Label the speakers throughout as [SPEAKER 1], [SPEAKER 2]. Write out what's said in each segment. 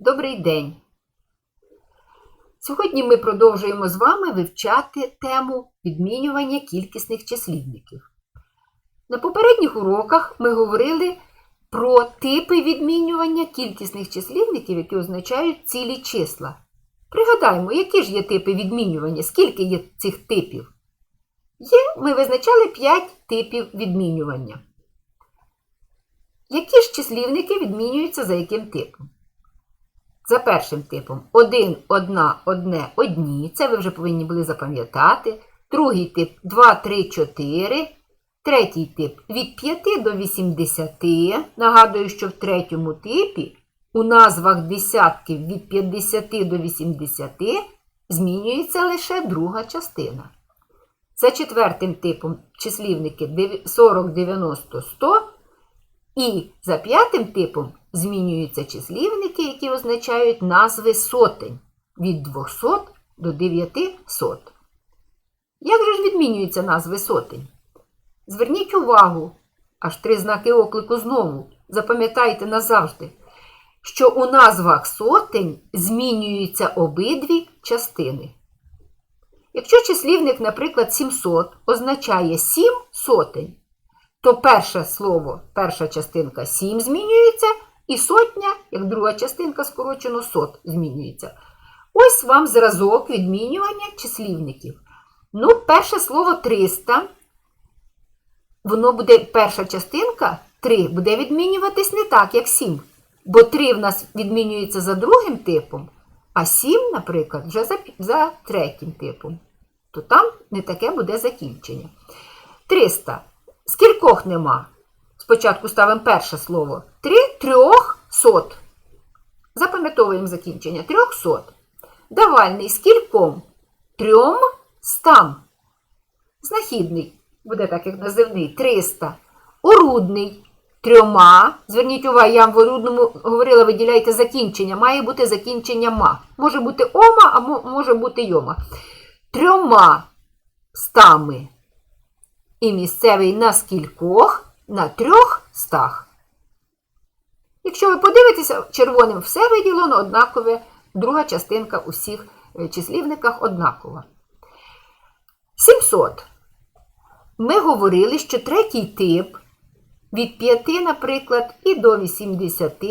[SPEAKER 1] Добрий день! Сьогодні ми продовжуємо з вами вивчати тему відмінювання кількісних числівників. На попередніх уроках ми говорили про типи відмінювання кількісних числівників, які означають цілі числа. Пригадаємо, які ж є типи відмінювання, скільки є цих типів? Є, ми визначали 5 типів відмінювання. Які ж числівники відмінюються за яким типом? За першим типом 1, 1, одне, одні. Це ви вже повинні були запам'ятати. Другий тип 2, 3, 4. Третій тип від 5 до 80. Нагадую, що в третьому типі у назвах десятків від 50 до 80 змінюється лише друга частина. За четвертим типом числівники 40, 90, 100. І за п'ятим типом змінюються числівники, які означають назви сотень від 200 до 900. Як же ж відмінюються назви сотень? Зверніть увагу, аж три знаки оклику знову. Запам'ятайте назавжди, що у назвах сотень змінюються обидві частини. Якщо числівник, наприклад, 700 означає 7 сотень, то перше слово, перша частинка 7 змінюється, і сотня, як друга частинка скорочено сот змінюється. Ось вам зразок відмінювання числівників. Ну, перше слово 300, воно буде перша частинка 3 буде відмінюватись не так, як 7. Бо 3 в нас відмінюється за другим типом, а 7, наприклад, вже за, за третім типом. То там не таке буде закінчення. 300. Скількох нема? Спочатку ставимо перше слово. Три трьохсот. Запам'ятовуємо закінчення. Трьохсот. Давальний скільком? Трьом стам. Знахідний. Буде так, як називний. 300. Орудний. Трьома. Зверніть увагу, я вам в орудному говорила, виділяйте закінчення. Має бути закінчення ма. Може бути ома, а може бути йома. Трьома стами і місцевий на скількох на трьох стах. Якщо ви подивитеся, червоним все виділено однакове, друга частинка у всіх числівниках однакова. 700. Ми говорили, що третій тип від 5, наприклад, і до 80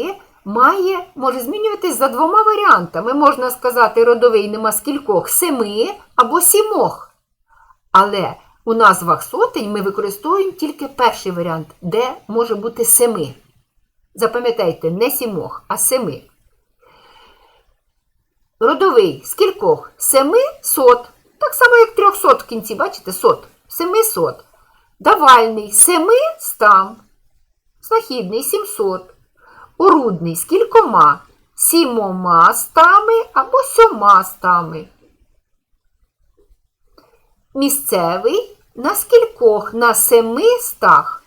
[SPEAKER 1] має, може змінюватись за двома варіантами. Можна сказати, родовий нема скількох семи або сімох. Але у назвах сотень ми використовуємо тільки перший варіант, де може бути семи. Запам'ятайте, не сімох, а семи. Родовий скількох? Семи сот. Так само, як трьохсот в кінці, бачите, сот. Семи сот. Давальний семи стам. Знахідний сімсот. Орудний скількома? Сімома стами або сьома стами. Місцевий на скількох? На семи стах.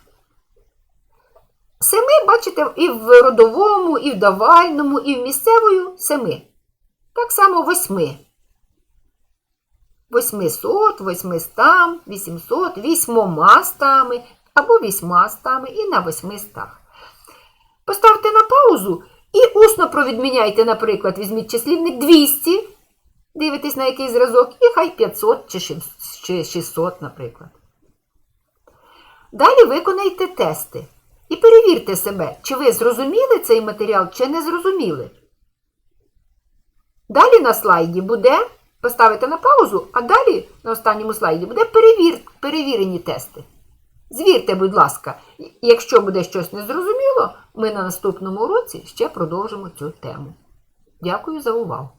[SPEAKER 1] Семи, бачите, і в родовому, і в давальному, і в місцевою семи. Так само восьми. Восьмисот, восьмистам, вісімсот, вісьмома стами або вісьма стами і на восьми стах. Поставте на паузу і усно провідміняйте, наприклад, візьміть числівник 200, дивитесь на який зразок, і хай 500 чи 600, наприклад. Далі виконайте тести і перевірте себе, чи ви зрозуміли цей матеріал, чи не зрозуміли. Далі на слайді буде, поставите на паузу, а далі на останньому слайді буде перевір, перевірені тести. Звірте, будь ласка, якщо буде щось незрозуміло, ми на наступному уроці ще продовжимо цю тему. Дякую за увагу!